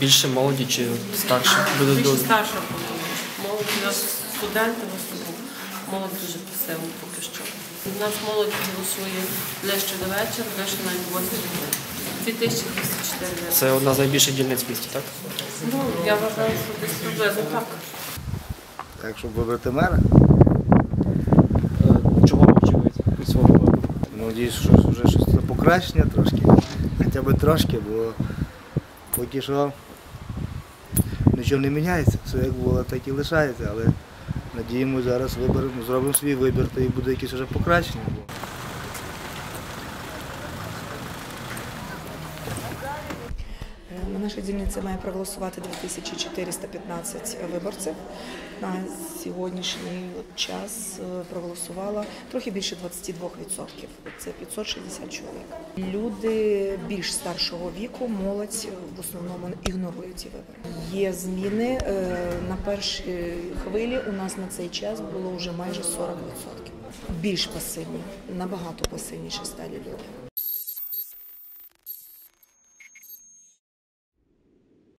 Більше молоді чи старше? Буде Більше старша. Молодь у нас студенти в основному. Молодь дуже пасивна поки що. У нас молодь голосує ближче до вечора, ближче навіть 8 годин. 2204. Це одна з найбільших дільниць в місті, так? Ну, я вважаю, що десь приблизно так. Так, щоб вибрати мера, Е, Чого ви очікуєте від свого вибору? надіюсь, що вже щось покращення трошки. Хоча б трошки, бо поки що нічого не міняється. Все як було, так і лишається. Але надіємося, зараз виберемо, зробимо свій вибір, то і буде якесь вже покращення. Е, На нашій дільниці має проголосувати 2415 виборців. На сьогоднішній час е, проголосувало трохи більше 22%. Це 560 чоловік. Люди більш старшого віку, молодь е, в основному ігнорують ці вибори. Є зміни на першій хвилі. У нас на цей час було вже майже 40%. Більш пасивні, набагато пасивніше стали люди.